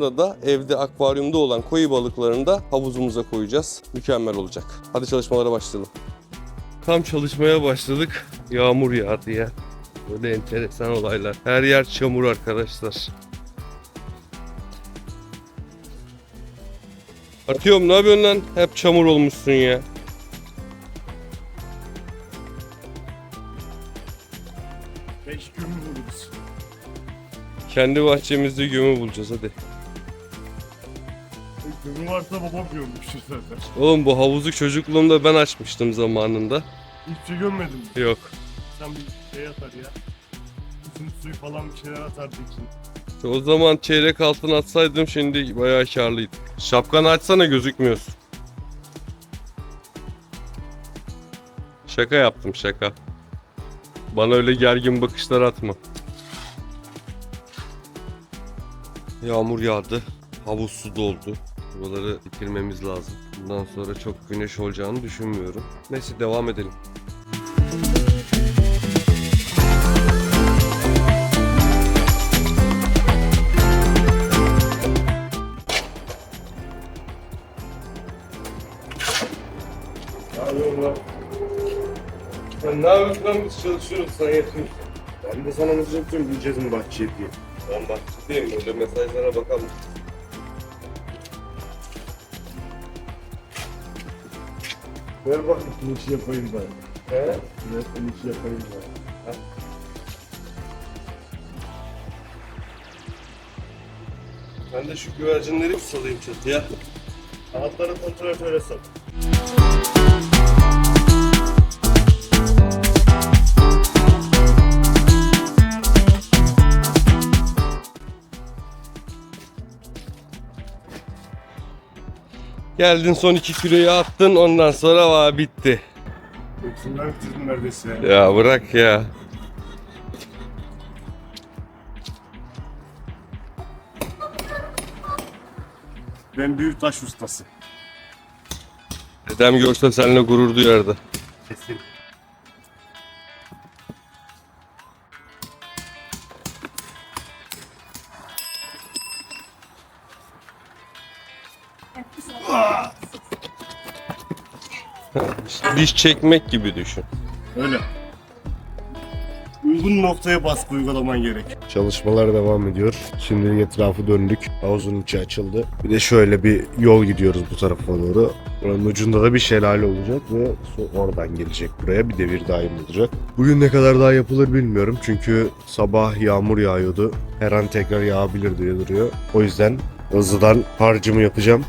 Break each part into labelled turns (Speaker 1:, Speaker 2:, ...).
Speaker 1: Burada da evde akvaryumda olan koyu balıklarını da havuzumuza koyacağız. Mükemmel olacak. Hadi çalışmalara başlayalım. Tam çalışmaya başladık. Yağmur yağdı ya. Böyle enteresan olaylar. Her yer çamur arkadaşlar. Atıyorum ne yapıyorsun lan? Hep çamur olmuşsun ya.
Speaker 2: Beş gün buluruz.
Speaker 1: Kendi bahçemizde gömü bulacağız hadi.
Speaker 2: Gümü varsa babam görmüştür zaten.
Speaker 1: Oğlum bu havuzu çocukluğumda ben açmıştım zamanında.
Speaker 2: Hiç şey görmedim.
Speaker 1: Yok.
Speaker 2: Sen bir şey atar ya. Bütün suyu falan bir şeyler atardı için.
Speaker 1: O zaman çeyrek altın atsaydım şimdi bayağı karlıydı. Şapkanı açsana gözükmüyorsun. Şaka yaptım şaka. Bana öyle gergin bakışlar atma. Yağmur yağdı. Havuz su doldu. Buraları bitirmemiz lazım. Bundan sonra çok güneş olacağını düşünmüyorum. Neyse devam edelim. Ne yapıyorsun lan biz çalışıyoruz sen yatıyorsun.
Speaker 2: Ben de sana mesaj atıyorum gideceğiz mi bahçeye diye.
Speaker 1: Ben bahçedeyim öyle mesajlara bakalım.
Speaker 2: Ver bak bir işi yapayım ben.
Speaker 1: He?
Speaker 2: Ver bir işi yapayım ben.
Speaker 1: Ben de şu güvercinleri bir salayım çatıya.
Speaker 2: Kanatları kontrol öyle sat.
Speaker 1: Geldin son 2 kiloyu attın ondan sonra va bitti.
Speaker 2: Hepsini ben bitirdim neredeyse.
Speaker 1: Ya bırak ya.
Speaker 2: Ben büyük taş ustası.
Speaker 1: Dedem görse seninle gurur duyardı.
Speaker 2: Kesin.
Speaker 1: Diş çekmek gibi düşün.
Speaker 2: Öyle. Uygun noktaya baskı uygulaman gerek. Çalışmalar devam ediyor. Şimdi etrafı döndük. Havuzun içi açıldı. Bir de şöyle bir yol gidiyoruz bu tarafa doğru. Buranın ucunda da bir şelale olacak ve su oradan gelecek buraya. Bir devir daim olacak. Bugün ne kadar daha yapılır bilmiyorum. Çünkü sabah yağmur yağıyordu. Her an tekrar yağabilir diye duruyor. O yüzden hızlıdan harcımı yapacağım.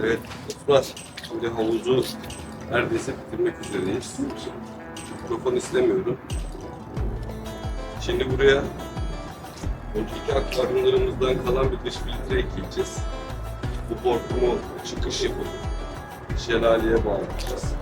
Speaker 1: Evet dostlar şimdi havuzu neredeyse bitirmek üzereyiz. Mikrofon istemiyorum. Şimdi buraya önceki akvaryumlarımızdan kalan bir dış filtre ekleyeceğiz. Bu hortumu çıkış yapıp şelaleye bağlayacağız.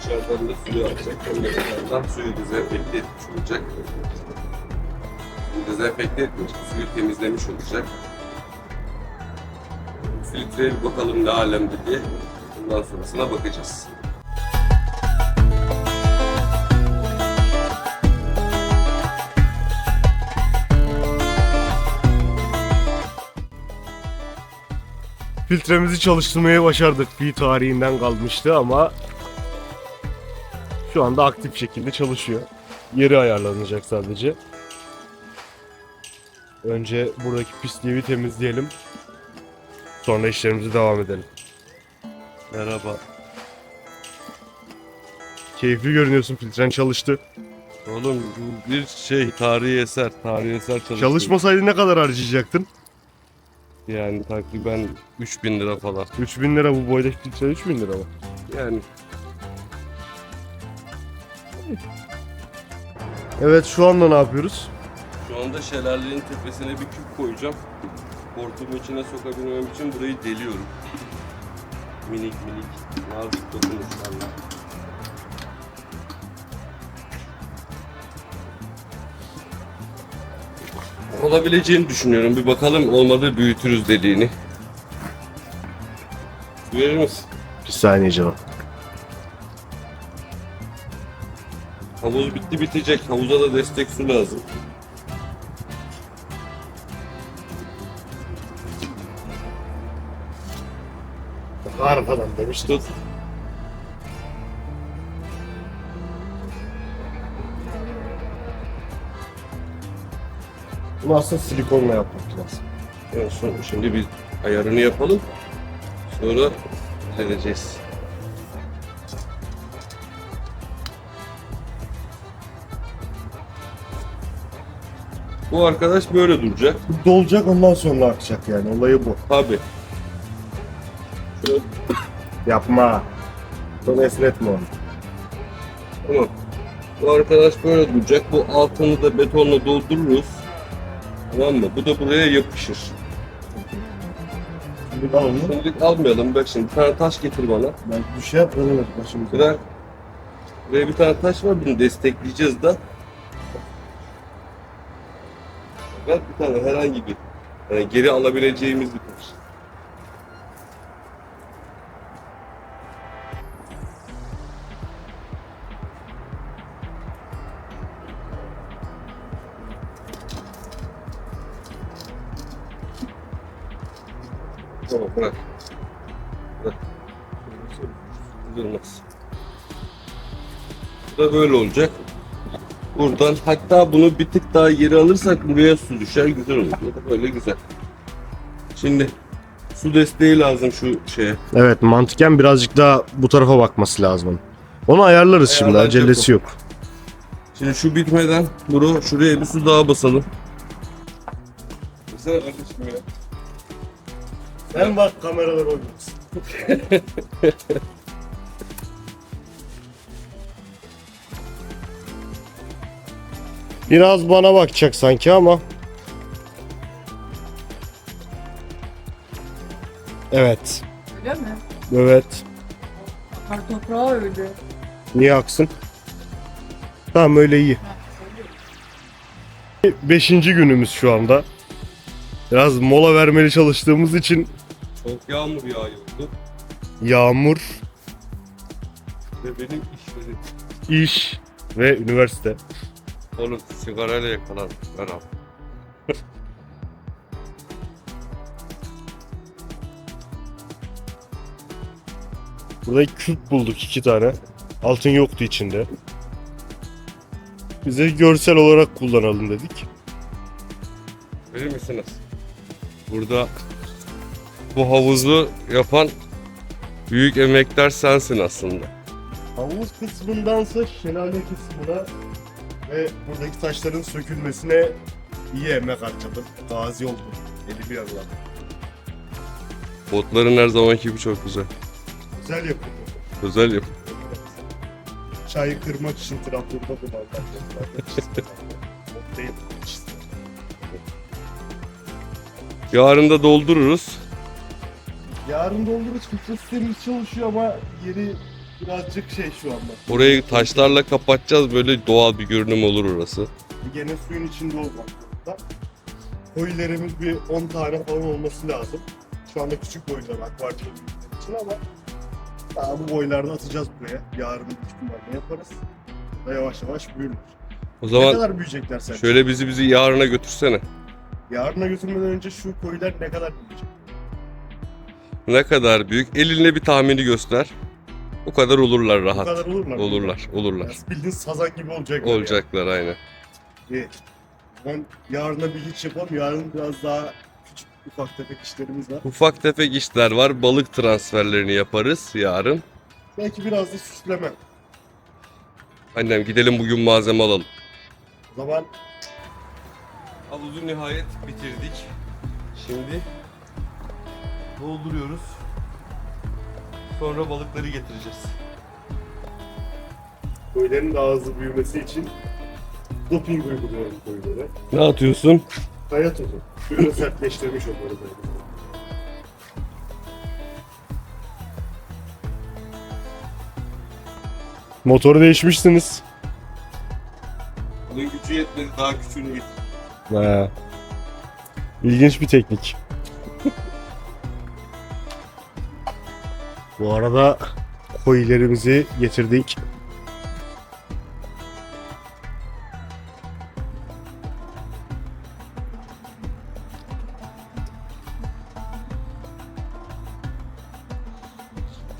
Speaker 1: Dışarıdan da suyu akacak. Önlerden suyu dezenfekte etmiş olacak. Dezenfekte etmiş, suyu temizlemiş olacak. Filtreye bir bakalım ne alemde diye. Bundan sonrasına bakacağız.
Speaker 2: Filtremizi çalıştırmaya başardık. Pi tarihinden kalmıştı ama şu anda aktif şekilde çalışıyor. Yeri ayarlanacak sadece. Önce buradaki pisliği bir temizleyelim. Sonra işlerimize devam edelim.
Speaker 1: Merhaba.
Speaker 2: Keyifli görünüyorsun filtren çalıştı.
Speaker 1: Oğlum bu bir şey tarihi eser. Tarihi eser çalışması.
Speaker 2: Çalışmasaydı ne kadar harcayacaktın?
Speaker 1: Yani takriben 3000 lira falan.
Speaker 2: 3000 lira bu boyda filtre 3000 lira mı?
Speaker 1: Yani
Speaker 2: Evet şu anda ne yapıyoruz?
Speaker 1: şu anda şelalenin tepesine bir küp koyacağım. Hortumu içine sokabilmem için burayı deliyorum. Minik minik nazik dokunuşlarla. Olabileceğini düşünüyorum. Bir bakalım olmadı büyütürüz dediğini. Verir misin?
Speaker 2: Bir saniye canım.
Speaker 1: Havuz bitti bitecek. Havuza da destek su lazım.
Speaker 2: Harfadan demiştim.
Speaker 1: Tut.
Speaker 2: Bunu aslında silikonla yapmak lazım.
Speaker 1: En son şimdi bir ayarını yapalım. Sonra halledeceğiz. Bu arkadaş böyle duracak.
Speaker 2: Dolacak ondan sonra akacak yani olayı bu.
Speaker 1: Tabi.
Speaker 2: Yapma. Sonra esnetme onu.
Speaker 1: Tamam. Bu arkadaş böyle duracak. Bu altını da betonla doldururuz. Tamam mı? Bu da buraya yapışır.
Speaker 2: Şimdi al onu.
Speaker 1: Şimdilik almayalım. Bak şimdi bir tane taş getir bana.
Speaker 2: Ben bir şey yapmadım başımıza.
Speaker 1: Bırak. Buraya bir tane taş var. Bunu destekleyeceğiz da. Bak bir tane herhangi bir. Yani geri alabileceğimiz bir taş. Bırak. Bırak. Durmaz. Bu da böyle olacak. Buradan hatta bunu bir tık daha geri alırsak buraya su düşer güzel olur. Böyle güzel. Şimdi su desteği lazım şu şeye.
Speaker 2: Evet mantıken birazcık daha bu tarafa bakması lazım. Onu ayarlarız şimdi
Speaker 1: Ayarlanacak
Speaker 2: acelesi yok.
Speaker 1: Şimdi şu bitmeden bro şuraya bir su daha basalım. Mesela kardeşim ya.
Speaker 2: Sen bak kameralar oynuyorsun. Biraz bana bakacak sanki ama. Evet.
Speaker 3: Öyle mi?
Speaker 2: Evet.
Speaker 3: Kar toprağı öyle.
Speaker 2: Niye aksın? Tamam öyle iyi. Beşinci günümüz şu anda. Biraz mola vermeli çalıştığımız için
Speaker 1: Çok yağmur yağıyordu.
Speaker 2: yağmur,
Speaker 1: Ve benim işlerim.
Speaker 2: iş ve üniversite.
Speaker 1: Oğlum sigarayla yakalandım. Ver abi.
Speaker 2: Burada küp bulduk iki tane. Altın yoktu içinde. Bize görsel olarak kullanalım dedik.
Speaker 1: Verir misiniz? Burada bu havuzu yapan büyük emekler sensin aslında.
Speaker 2: Havuz kısmındansa şelale kısmına ve buradaki taşların sökülmesine iyi emek harcadım. Gazi oldum. Elimi yaraladım.
Speaker 1: Botların her zamanki gibi çok güzel.
Speaker 2: Güzel yapıldı.
Speaker 1: Özel yap.
Speaker 2: Çayı kırmak için Trabzon'da kullandılar. değil.
Speaker 1: Yarın da doldururuz.
Speaker 2: Yarın doldururuz. Filtre sistemimiz çalışıyor ama yeri birazcık şey şu anda.
Speaker 1: Orayı taşlarla kapatacağız. Böyle doğal bir görünüm olur orası.
Speaker 2: Gene suyun içinde olmak zorunda. Koylarımız bir 10 tane falan olması lazım. Şu anda küçük boylar akvaryum için ama daha bu boylarda atacağız buraya. Yarın ihtimalle yaparız. Ve yavaş yavaş büyürler.
Speaker 1: O
Speaker 2: Ne
Speaker 1: zaman
Speaker 2: kadar büyüyecekler sence?
Speaker 1: şöyle bizi bizi yarına götürsene.
Speaker 2: Yarına götürmeden önce şu koylar ne kadar büyüyecek?
Speaker 1: Ne kadar büyük? Elinle bir tahmini göster. O kadar olurlar rahat.
Speaker 2: kadar olurlar.
Speaker 1: Olurlar, olurlar.
Speaker 2: Ya, bildiğin sazan gibi olacaklar.
Speaker 1: Olacaklar aynen.
Speaker 2: Yani. İyi. Ben yarına bir hiç yapalım. Yarın biraz daha küçük ufak tefek işlerimiz var.
Speaker 1: Ufak tefek işler var. Balık transferlerini yaparız yarın.
Speaker 2: Belki biraz da süsleme.
Speaker 1: Annem gidelim bugün malzeme alalım.
Speaker 2: O zaman
Speaker 1: Havuzu nihayet bitirdik. Şimdi dolduruyoruz. Sonra balıkları getireceğiz.
Speaker 2: koyların daha hızlı büyümesi için doping uyguluyorum koylara.
Speaker 1: Ne atıyorsun?
Speaker 2: Kaya tuzu. Suyunu sertleştirmiş onları böyle. Motoru değişmişsiniz.
Speaker 1: Bunun gücü yetmedi daha küçüğünü getir.
Speaker 2: Ha. İlginç bir teknik. Bu arada koyilerimizi getirdik.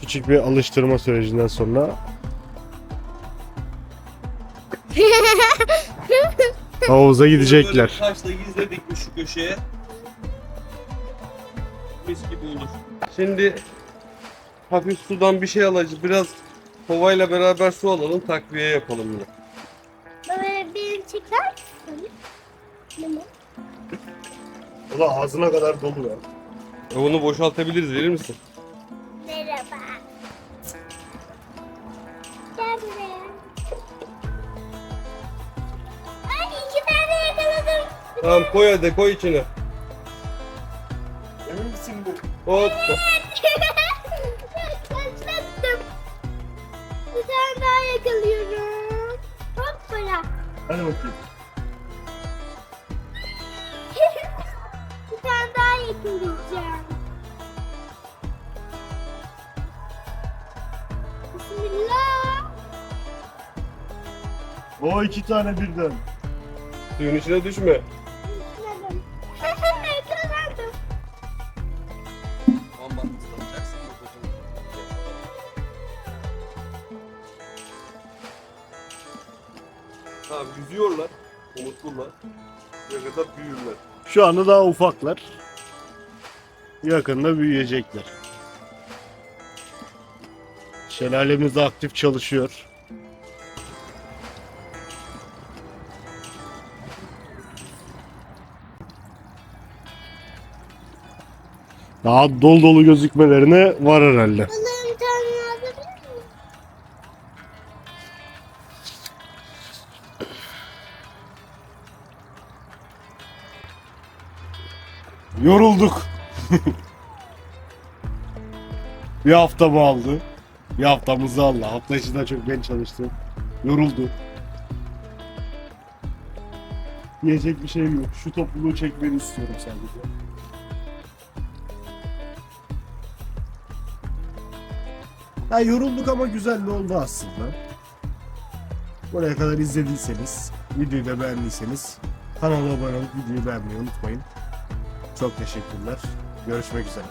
Speaker 2: Küçük bir alıştırma sürecinden sonra havuza gidecekler.
Speaker 1: Taşla gizledik şu köşeye? Mis gibi olur. Şimdi hafif sudan bir şey alacağız. Biraz kovayla beraber su alalım, takviye yapalım yine.
Speaker 4: Böyle bir çeker misin? Limon.
Speaker 2: Da ağzına kadar dolu ya.
Speaker 1: E onu boşaltabiliriz, verir misin?
Speaker 4: Merhaba. Gel buraya. Ay iki tane yakaladım.
Speaker 1: Tamam koy hadi, koy içine.
Speaker 2: Emin misin bu?
Speaker 1: Hop.
Speaker 4: Bir tane daha yakalıyorum. Hop bırak.
Speaker 2: Hadi bakayım.
Speaker 4: bir tane daha yakalayacağım. Bismillah.
Speaker 2: O iki tane birden.
Speaker 1: Suyun içine düşme. Tamam yüzüyorlar. Umutlular. Ne kadar büyürler.
Speaker 2: Şu anda daha ufaklar. Yakında büyüyecekler. Şelalemiz de aktif çalışıyor. Daha dolu dolu gözükmelerine var herhalde. Yorulduk. bir hafta mı aldı? Bir haftamızı aldı. Hafta içi daha çok ben çalıştım. Yoruldu. Yiyecek bir şeyim yok. Şu topluluğu çekmeni istiyorum sadece. Ya yorulduk ama güzel de oldu aslında. Buraya kadar izlediyseniz, videoyu da beğendiyseniz kanala abone olup videoyu beğenmeyi unutmayın. Çok teşekkürler. Görüşmek üzere.